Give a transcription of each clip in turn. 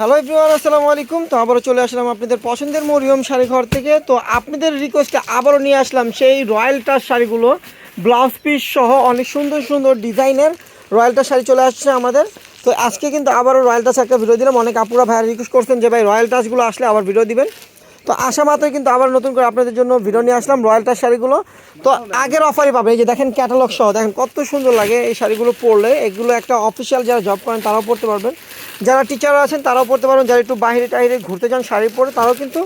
Hello everyone আসসালামু আলাইকুম। তো আবারও চলে আসলাম আপনাদের পছন্দের মরিয়ম শাড়ি ঘর থেকে। তো আপনাদের রিকোয়েস্টে আবারও নিয়ে আসলাম সেই রয়্যাল টাচ শাড়িগুলো। ব্লাউজ পিস সহ অনেক সুন্দর সুন্দর ডিজাইনের রয়্যাল টাচ শাড়ি চলে আসছে আমাদের। তো আজকে কিন্তু আবারও রয়্যাল টাচ একটা ভিডিও দিলাম। অনেক আপুরা ভাইয়ের রিকোয়েস্ট করছেন যে, ভাই রয়্যাল টাচগুলো আসলে আবার ভিডিও দিবেন? তো আসা মাত্রই কিন্তু আবার নতুন করে আপনাদের জন্য ভিডিও নিয়ে আসলাম রয়্যালটার শাড়িগুলো। তো আগের অফারই পাবেন এই যে দেখেন ক্যাটালগ সহ, দেখেন কত সুন্দর লাগে এই শাড়িগুলো পরলে। এগুলো একটা অফিসিয়াল যারা জব করেন তারাও পড়তে পারবেন। যারা টিচার আছেন তারাও পড়তে পারবেন, যারা একটু বাইরে টাইরে ঘুরতে যান শাড়ি পরে, তারাও কিন্তু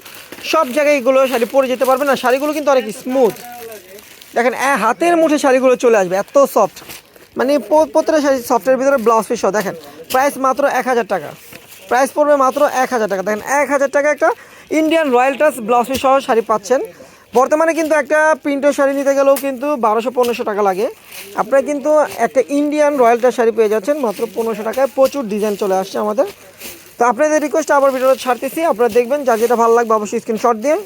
সব জায়গায় এগুলো শাড়ি পরে যেতে পারবেন। আর শাড়িগুলো কিন্তু অনেক স্মুথ দেখেন হাতের মুঠে শাড়িগুলো চলে আসবে, এত সফট মানে প্রত্যেকটা শাড়ি সফটের ভিতরে ব্লাউজ পিস দেখেন। প্রাইস মাত্র এক হাজার টাকা। প্রাইস পড়বে মাত্র এক হাজার টাকা। দেখেন, এক হাজার টাকা একটা Indian royal touch blouse piece সহ শাড়ি পাচ্ছেন। বর্তমানে কিন্তু একটা প্রিন্টের শাড়ি নিতে গেলেও কিন্তু বারোশো, পনেরোশো টাকা লাগে। আপনারা কিন্তু একটা ইন্ডিয়ান রয়্যাল টাচ শাড়ি পেয়ে যাচ্ছেন, মাত্র পনেরোশো টাকায় প্রচুর ডিজাইন চলে আসছে আমাদের। তো আপনাদের রিকোয়েস্ট আবার ভিডিওটা ছাড়তেছি। আপনারা দেখবেন, যার যেটা ভালো লাগবে অবশ্যই স্ক্রিনশট দিয়ে।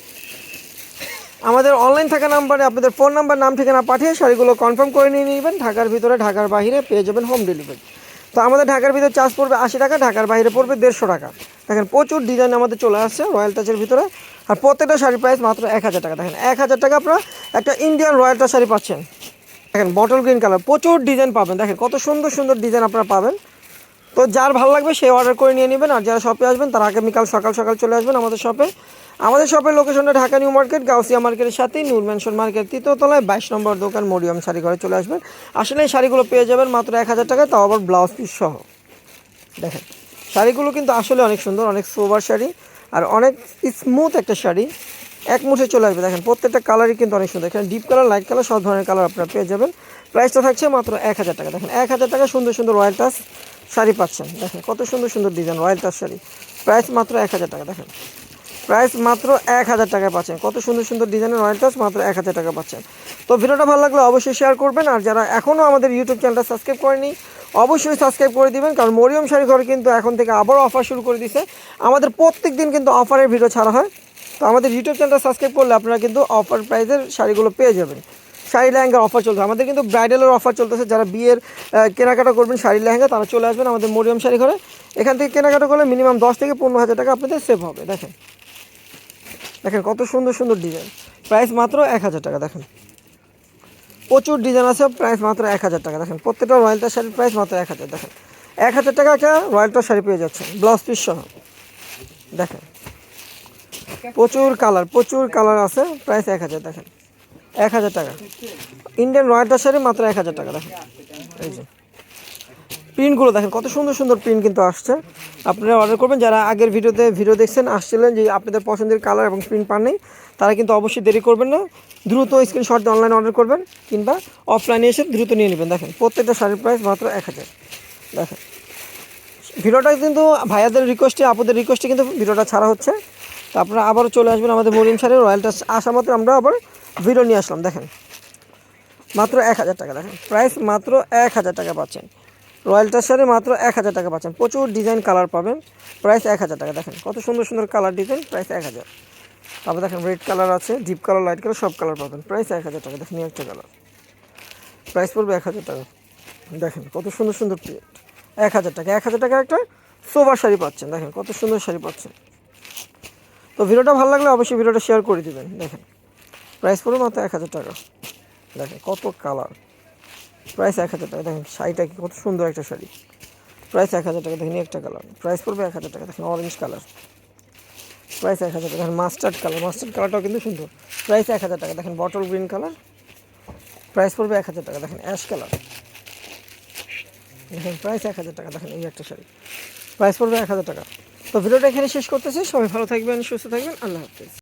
আমাদের অনলাইন থাকা নাম্বারে আপনাদের ফোন নাম্বার নাম, ঠিকানা পাঠিয়ে শাড়িগুলো কনফার্ম করে নিয়ে নেবেন। ঢাকার ভিতরে, ঢাকার বাহিরে পেয়ে যাবেন হোম ডেলিভারি তো আমাদের ঢাকার ভিতরে চার্জ পড়বে আশি টাকা, ঢাকার বাইরে পড়বে দেড়শো টাকা। দেখেন, প্রচুর ডিজাইন আমাদের চলে আসছে রয়্যাল টাচের ভিতরে। আর প্রত্যেকটা শাড়ির প্রাইস মাত্র এক হাজার টাকা। দেখেন, এক হাজার টাকা আপনারা একটা ইন্ডিয়ান রয়্যাল টাচ শাড়ি পাচ্ছেন। দেখেন বটল গ্রিন কালার প্রচুর ডিজাইন পাবেন। দেখেন, কত সুন্দর সুন্দর ডিজাইন আপনারা পাবেন। তো যার ভালো লাগবে, সে অর্ডার করে নিয়ে নেবেন। আর যারা শপে আসবেন, তারা আগামীকাল সকাল সকাল চলে আসবেন আমাদের শপে আমাদের শপের লোকেশনটা ঢাকা নিউ মার্কেট, গাউসিয়া মার্কেটের সাথেই নূর ম্যানশন মার্কেট তৃতীয়তলায় বাইশ নম্বর দোকান, মরিয়াম শাড়ি ঘরে চলে আসবেন। আসলে এই শাড়িগুলো পেয়ে যাবেন মাত্র এক হাজার টাকায়, তাও আবার ব্লাউজ পিস সহ। দেখেন, শাড়িগুলো কিন্তু আসলে অনেক সুন্দর, অনেক সোবার শাড়ি, আর অনেক স্মুথ একটা শাড়ি। এক মুঠে চলে আসবে, দেখেন, প্রত্যেকটা কালারই কিন্তু অনেক সুন্দর। এখানে ডিপ কালার লাইট কালার সব ধরনের কালার আপনারা পেয়ে যাবেন। প্রাইসটা থাকছে মাত্র এক হাজার টাকা। দেখেন, এক হাজার টাকা সুন্দর সুন্দর রয়্যাল টাচ শাড়ি পাচ্ছেন। দেখেন, কত সুন্দর সুন্দর design royal touch sari. Price মাত্র এক হাজার টাকা। দেখেন প্রাইস মাত্র এক হাজার টাকায় পাচ্ছেন। কত সুন্দর সুন্দর ডিজাইনের রয়্যাল টাচ মাত্র এক হাজার টাকা পাচ্ছেন। তো ভিডিওটা ভালো লাগলে অবশ্যই শেয়ার করবেন, আর যারা এখনও আমাদের ইউটিউব চ্যানেলটা সাবস্ক্রাইব করেনি অবশ্যই সাবস্ক্রাইব করে দিবেন, কারণ মরিয়ম শাড়ি ঘর কিন্তু এখন থেকে আবারও অফার শুরু করে দিছে আমাদের প্রত্যেক দিন কিন্তু অফারের ভিডিও ছাড়া হয়। তো আমাদের ইউটিউব চ্যানেলটা সাবস্ক্রাইব করলে আপনারা কিন্তু অফার প্রাইসের শাড়িগুলো পেয়ে যাবেন। শাড়ি লেহেঙ্গার অফার চলছে। আমাদের কিন্তু ব্রাইডালের অফার চলতেছে। যারা বিয়ের কেনাকাটা করবেন শাড়ি লেহেঙ্গা, তারা চলে আসবেন আমাদের মরিয়ম শাড়ি ঘরে। এখান থেকে কেনাকাটা করলে মিনিমাম দশ থেকে পনেরো হাজার টাকা আপনাদের সেভ হবে। দেখেন। দেখেন কত সুন্দর সুন্দর ডিজাইন প্রাইস মাত্র এক হাজার টাকা, দেখেন। প্রচুর ডিজাইন আছে প্রাইস মাত্র এক হাজার টাকা, দেখেন। প্রত্যেকটা রয়্যালটার শাড়ির প্রাইস মাত্র এক হাজার, দেখেন। এক হাজার টাকা একটা রয়্যালটার শাড়ি পেয়ে যাচ্ছেন ব্লাউজ পিস সহ। দেখেন। প্রচুর কালার প্রচুর কালার আছে প্রাইস এক হাজার, দেখেন। এক হাজার টাকা। ইন্ডিয়ান রয়্যালটার শাড়ি মাত্র এক হাজার টাকা, দেখেন। এই যে। প্রিন্টগুলো দেখেন, কত সুন্দর সুন্দর প্রিন্ট কিন্তু আসছে। আপনারা অর্ডার করবেন, যারা আগের ভিডিওতে ভিডিও দেখছেন, আসছিলেন যে আপনাদের পছন্দের কালার এবং প্রিন্ট পান নেই, তারা কিন্তু অবশ্যই দেরি করবেন না। দ্রুত স্ক্রিনশট দিয়ে অনলাইনে অর্ডার করবেন, কিংবা অফলাইনে এসে দ্রুত নিয়ে নেবেন। দেখেন, প্রত্যেকটা শাড়ির প্রাইস মাত্র এক হাজার। দেখেন, ভিডিওটা কিন্তু ভাইয়াদের রিকোয়েস্টে আপুদের রিকোয়েস্টে কিন্তু ভিডিওটা ছাড়া হচ্ছে। তো আপনারা আবারও চলে আসবেন আমাদের মরিম শাড়ি রয়্যালটা আসা মাত্র আমরা আবার ভিডিও নিয়ে আসলাম, দেখেন। মাত্র এক হাজার টাকা, দেখেন। প্রাইস মাত্র এক হাজার টাকা পাচ্ছেন। রয়্যালটার শাড়ি মাত্র এক হাজার টাকা পাচ্ছেন। প্রচুর ডিজাইন কালার পাবেন। প্রাইস এক হাজার টাকা, দেখেন। কত সুন্দর সুন্দর কালার ডিজাইন, প্রাইস এক হাজার। তারপর দেখেন, রেড কালার আছে, ডিপ কালার, লাইট কালার, সব কালার পাবেন। প্রাইস এক হাজার টাকা, দেখেন একটা কালার। প্রাইস পড়বে এক হাজার টাকা। দেখেন, কত সুন্দর সুন্দর প্রিন্ট। এক হাজার টাকা, এক হাজার টাকা একটা সোবার শাড়ি পাচ্ছেন, দেখেন, কত সুন্দর শাড়ি পাচ্ছেন। তো ভিডিওটা ভালো লাগলে অবশ্যই ভিডিওটা শেয়ার করে দিবেন, দেখেন। প্রাইস পড়বে মাত্র এক হাজার টাকা। দেখেন, কত কালার। প্রাইস এক হাজার টাকা। দেখেন শাড়িটা কি কত সুন্দর একটা শাড়ি। প্রাইস এক হাজার টাকা, দেখেন একটা কালার প্রাইস পড়বে এক হাজার টাকা, দেখেন অরেঞ্জ কালার প্রাইস এক হাজার টাকা, দেখেন মাস্টার্ড কালার মাস্টার্ড কালারটাও কিন্তু সুন্দর। প্রাইস এক হাজার টাকা, দেখেন বটল গ্রিন কালার প্রাইস পড়বে এক হাজার টাকা, দেখেন অ্যাশ কালার দেখেন প্রাইস এক হাজার টাকা, দেখেন এই একটা শাড়ি। প্রাইস পড়বে এক হাজার টাকা। তো ভিডিওটা এখানে শেষ করতেছি। সবাই ভালো থাকবেন, সুস্থ থাকবেন। আল্লাহ হাফিজ।